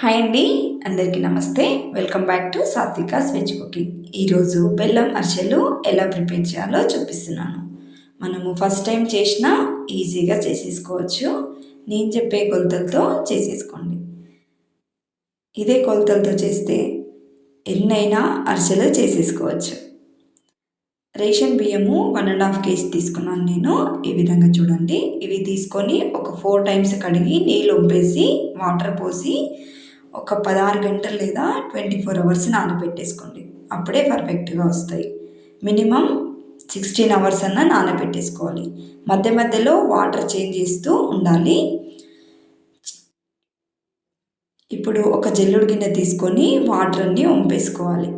Hi అండి అందరికీ నమస్తే. Welcome back to Satvika's veg cooking ఈరోజు బెల్లం అరిసెలు ఎలా ప్రిపేర్ చేయాలో చూపిస్తున్నాను. మనము ఫస్ట్ టైం చేసినా ఈజీగా చేసేసుకోవచ్చు. నేను చెప్పే కొలతలతో చేసేసుకోండి. ఇదే కొలతలతో చేస్తే ఎన్నైనా అరిసెలు చేసేసుకోవచ్చు. రేషన్ బియ్యము వన్ అండ్ హాఫ్ కేజీ తీసుకున్నాను నేను. ఈ విధంగా చూడండి. ఇవి తీసుకొని ఒక ఫోర్ టైమ్స్ కడిగి నీళ్ళు ఒంపేసి వాటర్ పోసి ఒక పదహారు గంటలు లేదా ట్వంటీ ఫోర్ అవర్స్ నానబెట్టేసుకోండి. అప్పుడే పర్ఫెక్ట్గా వస్తాయి. మినిమం సిక్స్టీన్ అవర్స్ అన్న నానబెట్టేసుకోవాలి. మధ్య మధ్యలో వాటర్ చేంజ్ చేస్తూ ఉండాలి. ఇప్పుడు ఒక జల్లుడు గిన్నె తీసుకొని వాటర్ అన్నీ వంపేసుకోవాలి.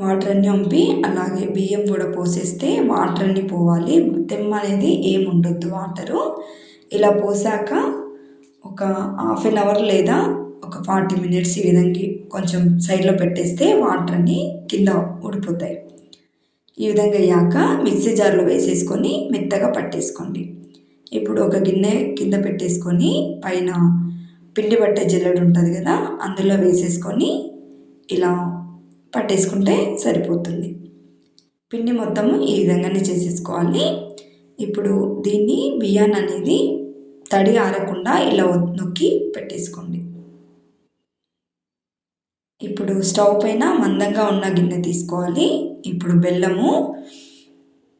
వాటర్ అన్నీ వంపి అలాగే బియ్యం కూడా పోసేస్తే వాటర్ అన్నీ పోవాలి. తెమ్మ అనేది ఏమి ఉండొద్దు వాటరు. ఇలా పోసాక ఒక హాఫ్ అన్ అవర్ లేదా ఒక ఫార్టీ మినిట్స్ ఈ విధంగా కొంచెం సైడ్లో పెట్టేస్తే వాటర్ అన్ని కింద ఊడిపోతాయి. ఈ విధంగా అయ్యాక మిక్సీ జార్లో వేసేసుకొని మెత్తగా పట్టేసుకోండి. ఇప్పుడు ఒక గిన్నె కింద పెట్టేసుకొని పైన పిండి పట్టే జల్లెడు ఉంటుంది కదా అందులో వేసేసుకొని ఇలా పట్టేసుకుంటే సరిపోతుంది. పిండి మొత్తము ఈ విధంగానే చేసేసుకోవాలి. ఇప్పుడు దీన్ని బియ్యాన్ని అనేది తడి ఆరకుండా ఇలా నొక్కి పెట్టేసుకోండి. ఇప్పుడు స్టవ్ పైన మందంగా ఉన్న గిన్నె తీసుకోవాలి. ఇప్పుడు బెల్లము.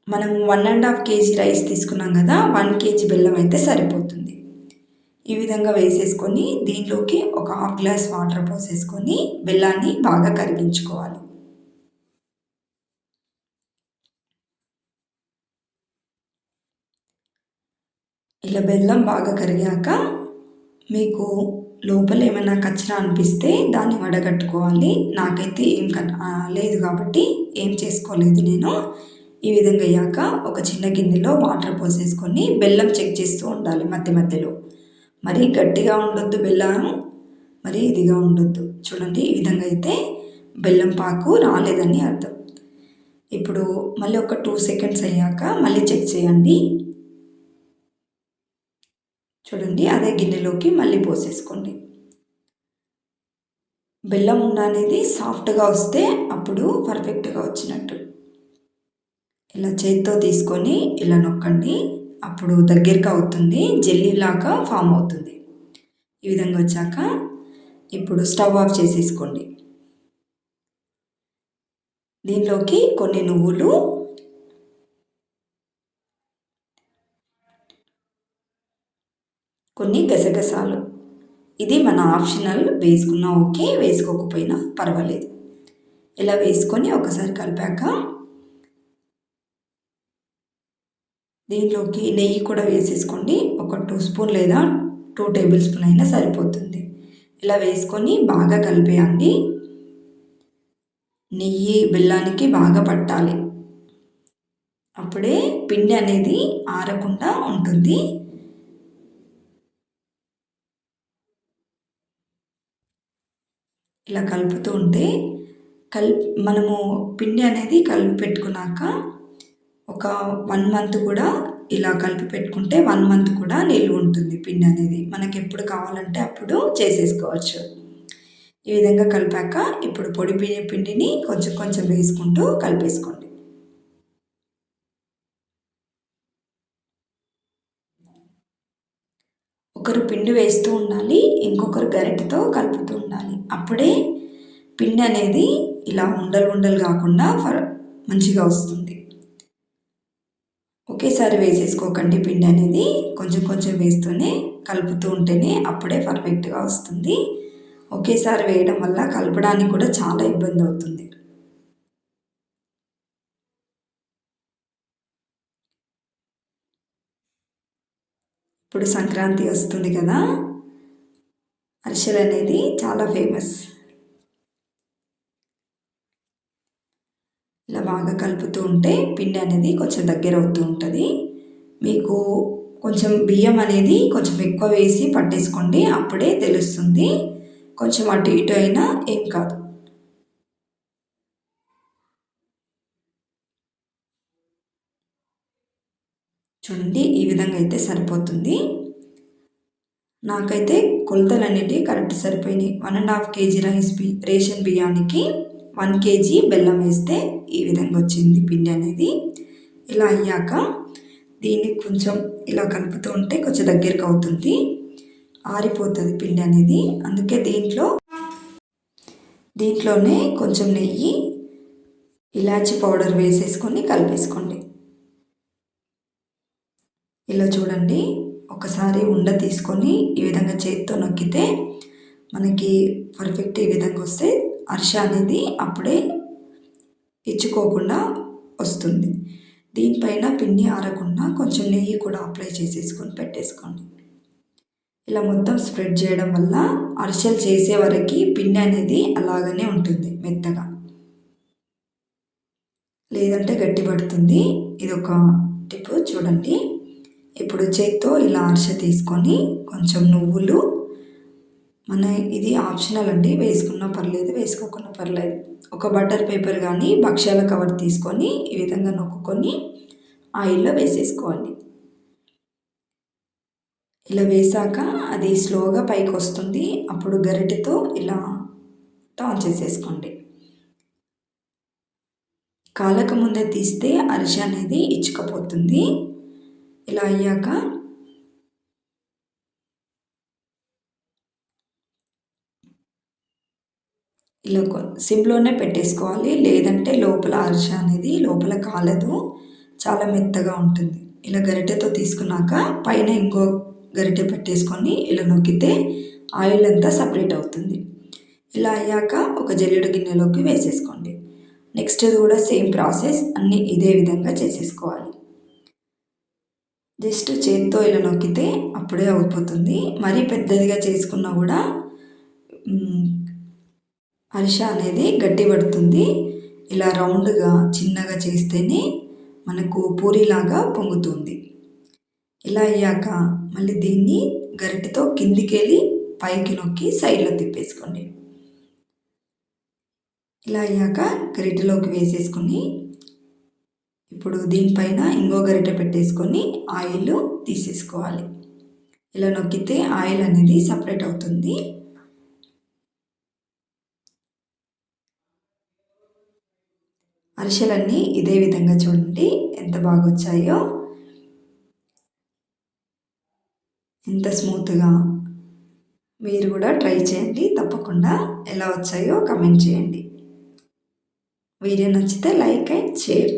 మనం one and half KG rice తీసుకున్నాం కదా వన్ కేజీ బెల్లం అయితే సరిపోతుంది. ఈ విధంగా వేసేసుకొని దీనిలోకి ఒక హాఫ్ గ్లాస్ వాటర్ పోసేసుకొని బెల్లాన్ని బాగా కరిగించుకోవాలి. ఇలా బెల్లం బాగా కరిగాక మీకు లోపల ఏమైనా కచ్చరా అనిపిస్తే దాన్ని వడగట్టుకోవాలి. నాకైతే ఏం లేదు కాబట్టి ఏం చేసుకోలేదు నేను. ఈ విధంగా అయ్యాక ఒక చిన్న గిన్నెలో వాటర్ పోసేసుకొని బెల్లం చెక్ చేస్తూ ఉండాలి మధ్య మధ్యలో. మరీ గట్టిగా ఉండొద్దు బెల్లం. మరీ ఇదిగా ఉండొద్దు. చూడండి ఈ విధంగా అయితే బెల్లం పాకు రాలేదని అర్థం. ఇప్పుడు మళ్ళీ ఒక టూ సెకండ్స్ అయ్యాక మళ్ళీ చెక్ చేయండి. చూడండి అదే గిన్నెలోకి మళ్ళీ పోసేసుకోండి. బెల్లం ఉండ అనేది సాఫ్ట్గా వస్తే అప్పుడు పర్ఫెక్ట్గా వచ్చినట్టు. ఇలా చేతితో తీసుకొని ఇలా నొక్కండి అప్పుడు దగ్గరికి అవుతుంది జెల్లీలాగా ఫామ్ అవుతుంది. ఈ విధంగా వచ్చాక ఇప్పుడు స్టవ్ ఆఫ్ చేసేసుకోండి. దీనిలోకి కొన్ని నువ్వులు కొన్ని గసగసాలు. ఇది మన ఆప్షనల్. వేసుకున్నా ఓకే వేసుకోకపోయినా పర్వాలేదు. ఇలా వేసుకొని ఒకసారి కలిపాక దీంట్లోకి నెయ్యి కూడా వేసేసుకోండి. ఒక టూ స్పూన్ లేదా టూ టేబుల్ స్పూన్ అయినా సరిపోతుంది. ఇలా వేసుకొని బాగా కలిపేయండి. నెయ్యి బెల్లానికి బాగా పట్టాలి. అప్పుడే పిండి అనేది ఆరకుండా ఉంటుంది. ఇలా కలుపుతూ ఉంటే కల్ మనము పిండి అనేది కలిపి పెట్టుకున్నాక ఒక వన్ మంత్ కూడా ఇలా కలిపి పెట్టుకుంటే వన్ మంత్ కూడా నిల్వ ఉంటుంది పిండి అనేది. మనకి ఎప్పుడు కావాలంటే అప్పుడు చేసేసుకోవచ్చు. ఈ విధంగా కలిపాక ఇప్పుడు పొడి పిండి పిండిని కొంచెం కొంచెం వేసుకుంటూ కలిపేసుకోండి. ఒకరు పిండి వేస్తూ ఉండాలి ఇంకొకరు గరిటెతో కలుపుతూ ఉండాలి. అప్పుడే పిండి అనేది ఇలా ఉండలు ఉండలు కాకుండా మంచిగా వస్తుంది. ఒకేసారి వేసేసుకోకండి పిండి అనేది. కొంచెం కొంచెం వేస్తూనే కలుపుతూ ఉంటేనే అప్పుడే పర్ఫెక్ట్గా వస్తుంది. ఒకేసారి వేయడం వల్ల కలపడానికి కూడా చాలా ఇబ్బంది అవుతుంది. ఇప్పుడు సంక్రాంతి వస్తుంది కదా అరిసెలు అనేది చాలా ఫేమస్ ఇలా బాగా కలుపుతూ ఉంటే పిండి అనేది కొంచెం దగ్గర అవుతూ ఉంటుంది. మీకు కొంచెం బియ్యం అనేది కొంచెం ఎక్కువ వేసి పట్టేసుకోండి అప్పుడే తెలుస్తుంది. కొంచెం అటు ఇటు అయినా ఏం కాదు. చూడండి ఈ విధంగా అయితే సరిపోతుంది. నాకైతే కొలతలు అనేటివి correct సరిపోయినాయి. One and half KG rice B ration బియ్యానికి వన్ కేజీ బెల్లం వేస్తే ఈ విధంగా వచ్చింది పిండి అనేది. ఇలా అయ్యాక దీన్ని కొంచెం ఇలా కలుపుతూ ఉంటే కొంచెం దగ్గరికి అవుతుంది. ఆరిపోతుంది పిండి అనేది. అందుకే దీంట్లో దీంట్లోనే కొంచెం నెయ్యి ఇలాచి పౌడర్ వేసేసుకొని కలిపేసుకోండి ఇలా చూడండి. ఒకసారి ఉండ తీసుకొని ఈ విధంగా చేతితో నొక్కితే మనకి పర్ఫెక్ట్ ఈ విధంగా వస్తే అరిస అనేది అప్పుడే ఇచ్చుకోకుండా వస్తుంది. దీనిపైన పిండి ఆరకుండా కొంచెం నెయ్యి కూడా అప్లై చేసేసుకొని పెట్టేసుకోండి. ఇలా మొత్తం స్ప్రెడ్ చేయడం వల్ల అరిసెలు చేసే వరకు పిండి అనేది అలాగనే ఉంటుంది మెత్తగా. లేదంటే గట్టి పడుతుంది ఇది ఒక టిప్ చూడండి. ఇప్పుడు చేత్తో ఇలా అరిసె తీసుకొని కొంచెం నువ్వులు మన ఇది ఆప్షనల్ అండి వేసుకున్నా పర్లేదు వేసుకోకున్నా పర్లేదు. ఒక బటర్ పేపర్ కానీ భక్ష్యాల కవర్ తీసుకొని ఈ విధంగా నొక్కుకొని ఆయిల్లో వేసేసుకోవాలి. ఇలా వేసాక అది స్లోగా పైకి వస్తుంది. అప్పుడు గరిటెతో ఇలా టాన్ చేసేసుకోండి. కాలక ముందే తీస్తే అరిసె అనేది ఇచ్చుకపోతుంది. ఇలా అయ్యాక ఇలా సిమ్లోనే పెట్టేసుకోవాలి. లేదంటే లోపల అరిస అనేది లోపల కాలదు. చాలా మెత్తగా ఉంటుంది. ఇలా గరిటెతో తీసుకున్నాక పైన ఇంకో గరిటె పెట్టేసుకొని ఇలా నొక్కితే ఆయిల్ అంతా సపరేట్ అవుతుంది. ఇలా అయ్యాక ఒక జల్లెడు గిన్నెలోకి వేసేసుకోండి. నెక్స్ట్ కూడా సేమ్ ప్రాసెస్. అన్నీ ఇదే విధంగా చేసేసుకోవాలి. జస్ట్ చేత్తో ఇలా నొక్కితే అప్పుడే అయిపోతుంది. మరీ పెద్దదిగా చేసుకున్నా కూడా అరిస అనేది గట్టి పడుతుంది. ఇలా రౌండ్గా చిన్నగా చేస్తేనే మనకు పూరిలాగా పొంగుతుంది. ఇలా అయ్యాక మళ్ళీ దీన్ని గరిటెతో కిందికి వెళ్ళి పైకి నొక్కి సైడ్లో తిప్పేసుకోండి. ఇలా అయ్యాక గరిటెలోకి వేసేసుకుని ఇప్పుడు దీనిపైన ఇంకో గరిట పెట్టేసుకొని ఆయిల్ తీసేసుకోవాలి. ఇలా నొక్కితే ఆయిల్ అనేది సపరేట్ అవుతుంది. అరిసెలన్నీ ఇదే విధంగా చూడండి ఎంత బాగా వచ్చాయో ఎంత స్మూత్గా. మీరు కూడా ట్రై చేయండి తప్పకుండా ఎలా వచ్చాయో కమెంట్ చేయండి. వీడియో నచ్చితే లైక్ అండ్ షేర్.